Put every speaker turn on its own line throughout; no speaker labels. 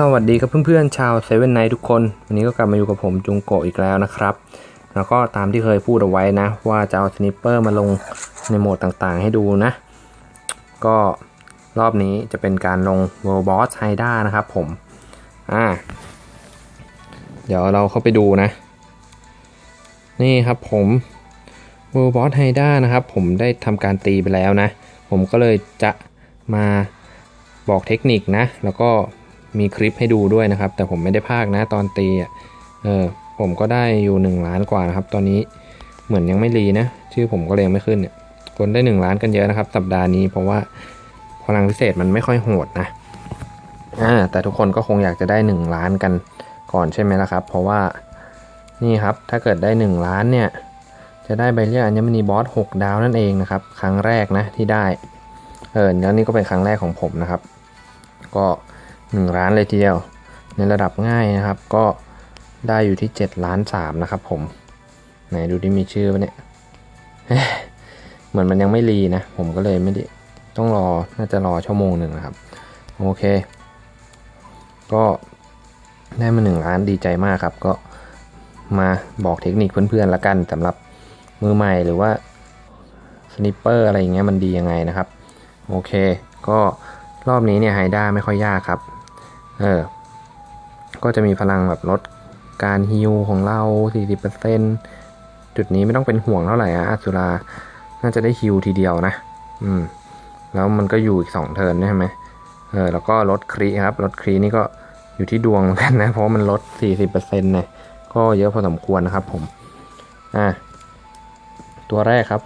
สวัสดีครับเพื่อนๆชาวเซเว่นไนทุกคน วันนี้ก็กลับมาอยู่กับผมจุงโกอีกแล้วนะครับ แล้วก็ตามที่เคยพูดเอาไว้นะ ว่าจะเอาสนิปเปอร์มาลงในโหมดต่างๆให้ดูนะ ก็รอบนี้จะเป็นการลง World Boss h i d a นะครับผม อ่า เดี๋ยวเราเข้าไปดูนะ นี่ครับผม World Boss h i d a นะครับ ผมได้ทำการตีไปแล้วนะ ผมก็เลยจะมาบอกเทคนิคนะ แล้วก็ มีคลิปให้ดูด้วยนะครับ แต่ผมไม่ได้พากนะตอนตีอะเออผมก็ได้อยู่ 1 ล้านกว่านะครับ ตอนนี้เหมือนยังไม่รีนะ ชื่อผมก็เลยยังไม่ขึ้นเนี่ยคนได้ 1 ล้านกันเยอะนะครับ สัปดาห์นี้เพราะว่าพลังพิเศษมันไม่ค่อยโหดนะอ่าแต่ทุกคนก็คงอยากจะได้ 1 ล้านกันก่อนใช่ไหมล่ะครับ เพราะว่านี่ครับถ้าเกิดได้ 1 ล้านเนี่ยจะได้ใบเรียกอัญมณีบอส6ดาวนั่นเองนะครับ ครั้งแรกนะที่ได้เออแล้วนี่ก็เป็นครั้งแรกของผมนะครับ ก็ หนึ่งล้านเลยทีเดียว ในระดับง่ายนะครับ ก็ได้อยู่ที่ 7 ล้าน3นะครับผม ไหนดูที่มีชื่อปะเนี่ย เหมือนมันยังไม่รีนะ ผมก็เลยไม่ได้ต้องรอ น่าจะรอชั่วโมงหนึ่งนะครับ โอเค ก็ได้มาหนึ่งล้านดีใจมากครับ ก็มาบอกเทคนิคเพื่อนๆละกันสำหรับมือใหม่หรือว่าสนิปเปอร์อะไรอย่างเงี้ยมันดียังไงนะครับ โอเค ก็รอบนี้เนี่ยไฮด้าไม่ค่อยยากครับ เออ ก็จะมีพลังแบบลดการฮิวของเรา 40%จุดนี้ไม่ต้องเป็นห่วงเท่าไหร่อะอาสุราน่าจะได้ฮิวทีเดียวนะ อืม แล้วมันก็อยู่อีก2เทิร์นใช่ไหมเออ แล้วก็ลดครีครับ ลดครีนี่ก็อยู่ที่ดวงกันนะ เพราะมันลด 40%เนี่ยก็เยอะพอสมควรนะครับผม อ่าตัวแรกครับ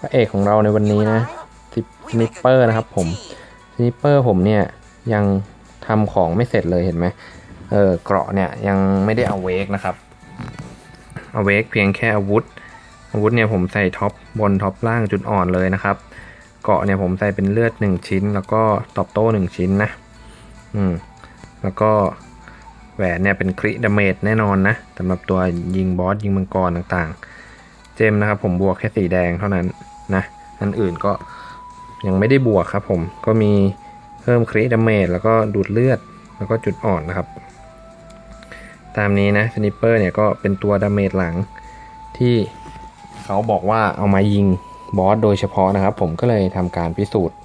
พระเอกของเราในวันนี้นะสิสนิปเปอร์นะครับผมสนิปเปอร์ผมเนี่ยยัง ทำของไม่เสร็จเลยเห็นไหมเออเกราะเนี่ยยังไม่ได้เอาเวกนะครับเอาเวกเพียงแค่อาวุธ อาวุธเนี่ยผมใส่ท็อปบนท็อปล่างจุดอ่อนเลยนะครับ เกาะเนี่ยผมใส่เป็นเลือด 1 ชิ้น แล้วก็ตอบโต้ 1 ชิ้นนะ อืม แล้วก็แหวนเนี่ยเป็นคริดาเมจแน่นอนนะสำหรับตัวยิงบอสยิงมังกรต่างๆ เจมนะครับผมบวกแค่สีแดงเท่านั้นนะอันอื่นก็ยังไม่ได้บวกครับผมก็มี เพิ่มคริดาเมจแล้วก็ดูดเลือด แล้วก็จุดอ่อนนะครับ ตามนี้นะสนิปเปอร์เนี่ยก็เป็นตัวดาเมจหลังที่เขาบอกว่าเอามายิงบอสโดยเฉพาะนะครับ ผมก็เลยทำการพิสูจน์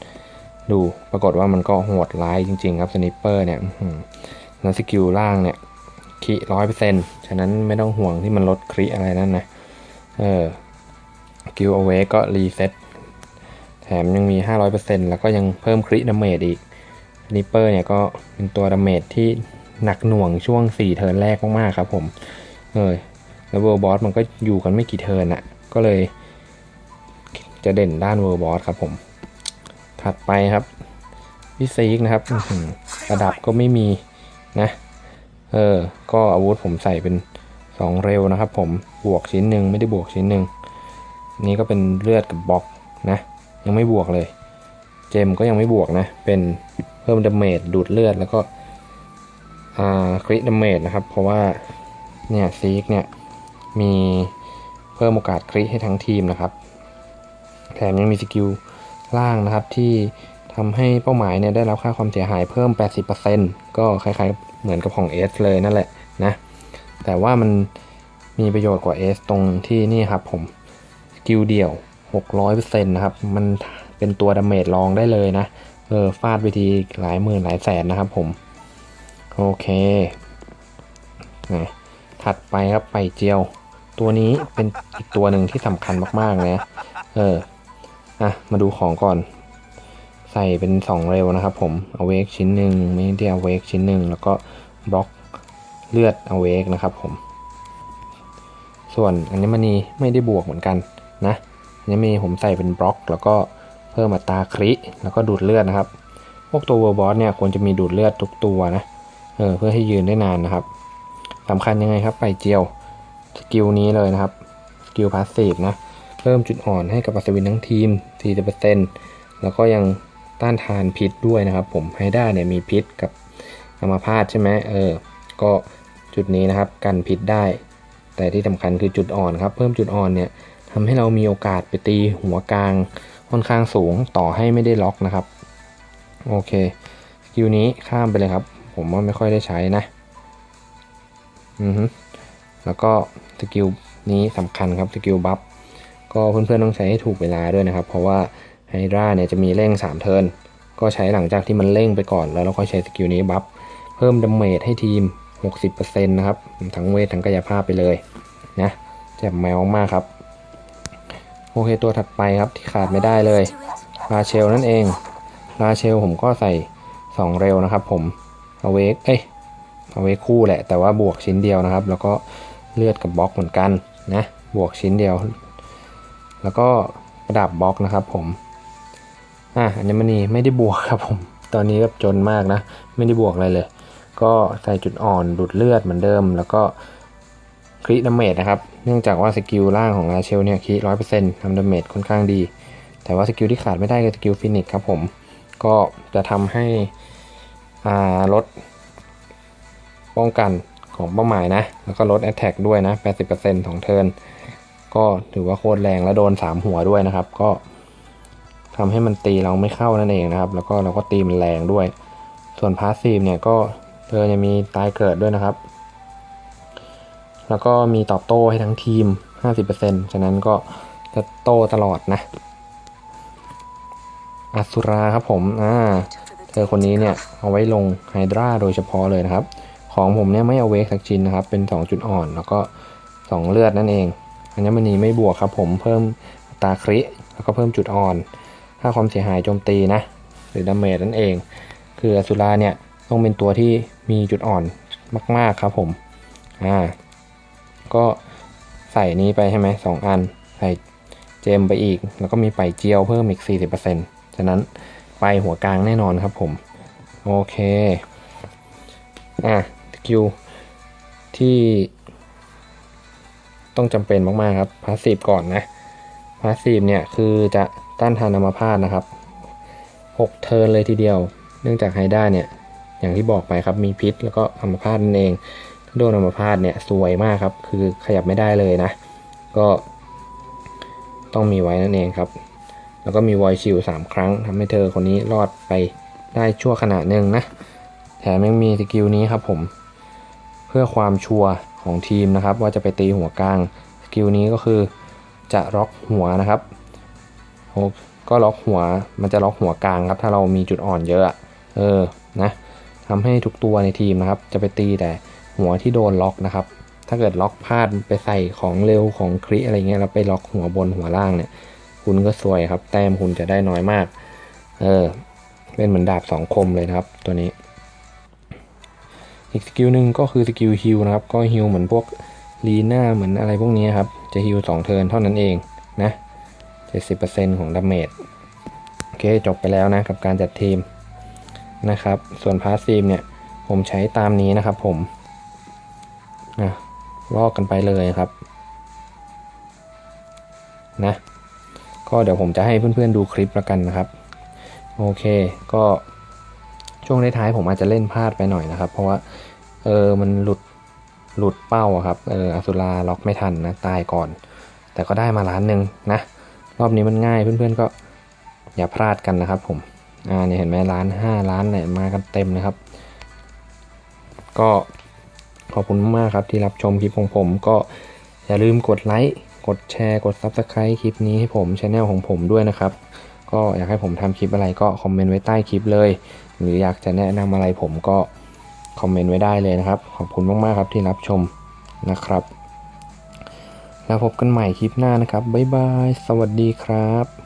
ดูปรากฏว่ามันก็โหดร้ายจริง ๆ ครับสนิปเปอร์เนี่ยแล้วสกิลล่างเนี่ยคีร้อยเปอร์เซ็นต์ฉะนั้นไม่ต้องห่วงที่มันลดคริอะไรนั่นนะ เออกิลเอาไว้ก็รีเซ็ตแถมยังมี 500%แล้วก็ยังเพิ่มคริดาเมจอีก นิปเปอร์เนี่ยก็เป็นตัวดาเมจที่หนักหน่วงช่วง 4 เทิร์นแรกมากๆครับผมเออแล้วเวอร์บอสมันก็อยู่กันไม่กี่เทิร์นอะ่ะก็เลย จะเด่นด้านเวอร์บอสครับผม ถัดไปครับพี่ซีกนะครับระดับก็ไม่มีนะเออ ก็อาวุธผมใส่เป็น 2 เร็วนะครับผม บวกชิ้นหนึ่งไม่ได้บวกชิ้นหนึ่ง นี่ก็เป็นเลือดกับบล็อกนะ ยังไม่บวกเลย จมก็ยังไม่บวกนะ เป็นเพิ่มดาเมจดูดเลือดแล้วก็คริดาเมจนะครับ เพราะว่าเนี่ยซีกเนี่ยมีเพิ่มโอกาสคริให้ทั้งทีมนะครับ แถมยังมีสกิลล่างนะครับที่ทำให้เป้าหมายเนี่ยได้รับค่าความเสียหายเพิ่ม 80%ก็คล้ายๆ เหมือนกับของ S เลยนั่นแหละนะ แต่ว่ามันมีประโยชน์กว่า S ตรงที่นี่ครับผมสกิลเดี่ยว 600%นะครับ มัน เป็นตัวดาเมจรองได้เลยนะ เออฟาดไปทีหลายหมื่นหลายแสนนะครับผม โอเคนะถัดไปครับไปเจียว ตัวนี้เป็นอีกตัวหนึ่งที่สำคัญมากๆเลยนะเอออะมาดูของก่อน ใส่เป็น 2 เร็วนะครับผมเอาเวกชิ้นหนึ่งไม่ได้เอาเวกชิ้นหนึ่งแล้วก็บล็อกเลือดเอาเวกนะครับผม ส่วนอันนี้มันนี่ไม่ได้บวกเหมือนกันนะอันนี้มีผมใส่เป็นบล็อกแล้วก็ เพิ่มอัตราคริแล้วก็ดูดเลือดนะครับ พวกตัวเวอร์บอสเนี่ยควรจะมีดูดเลือดทุกตัวนะเออเพื่อให้ยืนได้นานนะครับสำคัญยังไงครับไปเจียวสกิลนี้เลยนะครับสกิลพาสซีฟนะเพิ่มจุดอ่อนให้กับอัศวินทั้งทีม 40%แล้วก็ยังต้านทานพิษด้วยนะครับ ผมไฮด้าเนี่ยมีพิษกับอัมาพาตใช่ไหมเออ ก็จุดนี้นะครับกันพิษได้ แต่ที่สำคัญคือจุดอ่อนครับ เพิ่มจุดอ่อนเนี่ยทำให้เรามีโอกาสไปตีหัวกลาง ค่อนข้างสูงต่อให้ไม่ได้ล็อกนะครับ โอเคสกิลนี้ข้ามไปเลยครับ ผมว่าไม่ค่อยได้ใช้นะอือฮึแล้วก็สกิลนี้สำคัญครับสกิลบัฟก็เพื่อนๆต้องใช้ให้ถูกเวลาด้วยนะครับ เพราะว่าไฮดราเนี่ยจะมีเร่ง 3 เทิร์นก็ใช้หลังจากที่มันเร่งไปก่อน แล้วเราค่อยใช้สกิลนี้บัฟเพิ่มดาเมจให้ทีม 60%นะครับทั้งเวททั้งกายภาพไปเลยนะแจ่มแมวมากครับ โอเคตัวถัดไปครับที่ขาดไม่ได้เลยราเชลนั่นเองราเชลผมก็ใส่ 2 เร็วนะครับผมเอาเวกเอ้ยเอาเวกคู่แหละ แต่ว่าบวกชิ้นเดียวนะครับ แล้วก็เลือดกับบล็อกเหมือนกันนะบวกชิ้นเดียว แล้วก็ประดับบล็อกนะครับผมอะอัญมณีไม่ได้บวกครับผม ตอนนี้ก็จนมากนะ ไม่ได้บวกอะไรเลย ก็ใส่จุดอ่อนดูดเลือดเหมือนเดิม แล้วก็ คริดาเมจนะครับ เนื่องจากว่าสกิลล่างของราเชลเนี่ยคริร้อยเปอร์เซ็นต์ทำดาเมจค่อนข้างดี แต่ว่าสกิลที่ขาดไม่ได้คือสกิลฟินิกครับผม ก็จะทำให้อ่าลดป้องกันของเป้าหมายนะ แล้วก็ลดแอตแทกด้วยนะ 80%ของเทิร์น ก็ถือว่าโคตรแรงและโดน 3 หัวด้วยนะครับ ก็ทำให้มันตีเราไม่เข้านั่นเองนะครับ แล้วก็เราก็ตีมันแรงด้วย ส่วนพาสซีฟเนี่ยก็เธอจะมีตายเกิดด้วยนะครับ แล้วก็มีตอบโต้ให้ทั้งทีม 50%ฉะนั้นก็จะโต้ตลอดนะอสุราครับผม อ่า เธอคนนี้เนี่ย เอาไว้ลงไฮดราโดยเฉพาะเลยนะครับ ของผมเนี่ยไม่เอาเวกสักชิ้นนะครับ เป็น 2 จุดอ่อน แล้วก็ 2 เลือดนั่นเอง อัญมณีไม่บวกครับผมเพิ่มตาคริแล้วก็เพิ่มจุดอ่อนค่าความเสียหายโจมตีนะ หรือดาเมจนั่นเอง คืออสุราเนี่ยต้องเป็นตัวที่มีจุดอ่อนมาก ๆครับผม อ่า ก็ใส่นี้ไปใช่ไหมสองอัน ใส่เจมไปอีก แล้วก็มีไปเจียวเพิ่มอีก 40%ฉะนั้นไปหัวกลางแน่นอนครับผม โอเค อะสกิลที่ต้องจำเป็นมาก ๆ ครับพาสซีฟก่อนนะพาสซีฟเนี่ย คือจะต้านทานอัมพาตนะครับ 6 เทิร์นเลยทีเดียว เนื่องจากไฮด้าเนี่ย อย่างที่บอกไปครับมีพิษแล้วก็อัมพาตนั่นเอง โดนอัมพาตเนี่ยสวยมากครับ คือขยับไม่ได้เลยนะ ก็ต้องมีไว้นั่นเองครับ แล้วก็มีวอยชิลสามครั้งทำให้เธอคนนี้รอดไปได้ชั่วขณะหนึ่งนะ แถมยังมีสกิลนี้ครับผม เพื่อความชัวร์ของทีมนะครับ ว่าจะไปตีหัวกลาง สกิลนี้ก็คือจะล็อกหัวนะครับโอ้ก็ล็อกหัว มันจะล็อกหัวกลางครับ ถ้าเรามีจุดอ่อนเยอะอะเออ นะทำให้ทุกตัวในทีมนะครับ จะไปตีแต่ หัวที่โดนล็อกนะครับ ถ้าเกิดล็อกพลาดไปใส่ของเร็วของคริอะไรเงี้ยแล้วไปล็อกหัวบนหัวล่างเนี่ย คุณก็สวยครับ แต้มคุณจะได้น้อยมาก เออ เป็นเหมือนดาบสองคมเลยนะครับ ตัวนี้ อีกสกิลหนึ่งก็คือสกิลฮิลนะครับ ก็ฮิลเหมือนพวกลีน่าเหมือนอะไรพวกนี้ครับ จะฮิลสองเทิร์นเท่านั้นเองนะ70%ของดาเมจโอเคจบไปแล้วนะกับการจัดทีมนะครับ ส่วนพาสซีฟเนี่ย ผมใช้ตามนี้นะครับผม ลอกกันไปเลยครับนะก็เดี๋ยวผมจะให้เพื่อนๆดูคลิปแล้วกันนะครับ โอเค ก็ช่วงท้ายๆผมอาจจะเล่นพลาดไปหน่อยนะครับ เพราะว่าเออมันหลุดหลุดเป้าอะครับเอออสุราล็อกไม่ทันนะตายก่อน แต่ก็ได้มาล้านหนึ่งนะรอบนี้มันง่ายเพื่อนๆก็อย่าพลาดกันนะครับ ผมอ่าเนี่ยเห็นไหมล้านห้าล้านเนี่ยมากันเต็มนะครับ ก็ ขอบคุณมากๆครับที่รับชมคลิปของผมก็อย่าลืมกดไลค์กดแชร์กด Subscribe คลิปนี้ให้ผมช anel ของผมด้วยนะครับ ก็อยากให้ผมทำคลิปอะไรก็คอมเมนต์ไว้ใต้คลิปเลย หรืออยากจะแนะนำอะไรผมก็คอมเมนต์ไว้ได้เลยนะครับ ขอบคุณมากๆครับที่รับชมนะครับ แล้วพบกันใหม่คลิปหน้านะครับ บ๊ายบาย สวัสดีครับ